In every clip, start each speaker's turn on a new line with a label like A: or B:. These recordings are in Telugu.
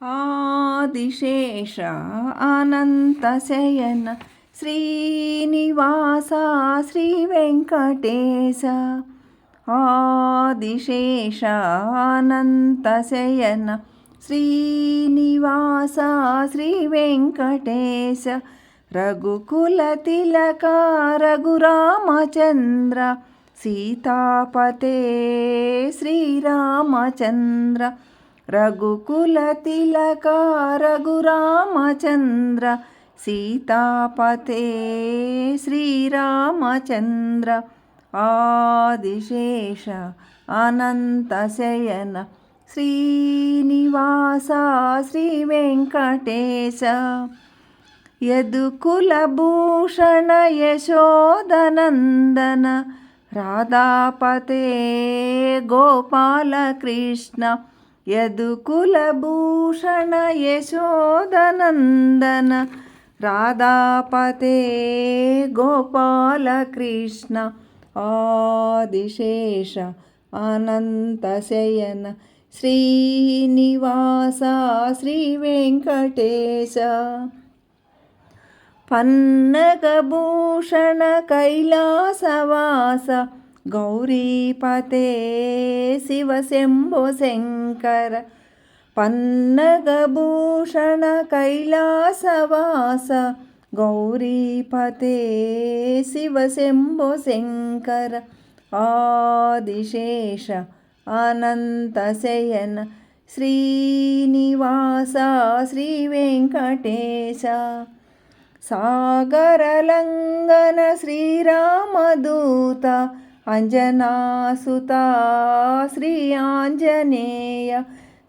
A: ఆదిశేష అనంతశయన శ్రీనివాస శ్రీ వెంకటేశ ఆదిశేష అనంతశయన శ్రీనివాస శ్రీ వెంకటేశ రఘుకుల తిలక రఘురామచంద్ర సీతాపతే శ్రీరామచంద్ర రఘుకుల తిలక రఘురామచంద్ర సీతాపతే శ్రీరామచంద్ర ఆదిశేష అనంతశయన శ్రీనివాస శ్రీ వెంకటేశ యదుకులభూషణ యశోదనందన రాధాపతే గోపాలకృష్ణ యదుకులభూషణ యశోదనందన రాధాపతే గోపాలకృష్ణ ఆదిశేష అనంతశయన శ్రీనివాస శ్రీ వెంకటేశ పన్నగభూషణ కైలాసవాస గౌరీపతే శివశంభో శంకర పన్నగభూషణ కైలాసవాస గౌరీపతే శివశంభో శంకర ఆదిశేష అనంతశయన శ్రీనివాస శ్రీ వెంకటేశ సాగరలంగన శ్రీరామదూత అంజనాసుతా శ్రీ ఆంజనేయ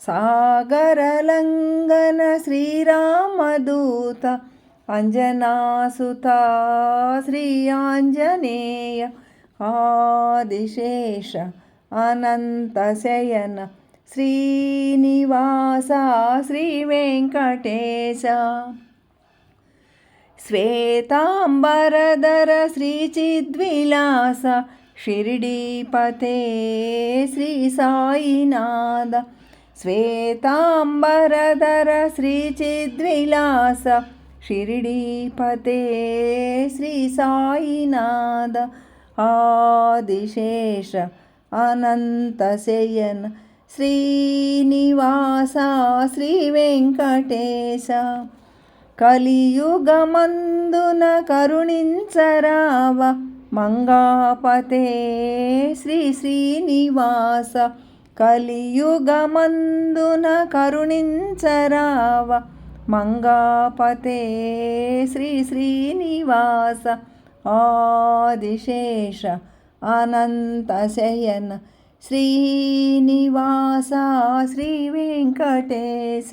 A: సాగరలంగన శ్రీరామదూత అంజనాసుత శ్రీ ఆంజనేయ ఆదిశేష అనంతశయన శ్రీనివాస శ్రీ వెంకటేశ శ్వేతాంబరధర శ్రీచిద్విలాస షిరిడీపతే శ్రీ సాయినాథ శ్వేతాంబరధర శ్రీచిద్విలాస షిరిడీపతే శ్రీ సాయినాథ ఆదిశేష అనంతశయన శ్రీనివాస శ్రీ వెంకటేశ కలియుగమందున కరుణించరావ మంగాపతే శ్రీ శ్రీనివాస కలియుగమందున కరుణించరావ. మంగాపతే శ్రీ శ్రీనివాస ఆదిశేష అనంతశయన. శ్రీనివాస శ్రీ వెంకటేశ.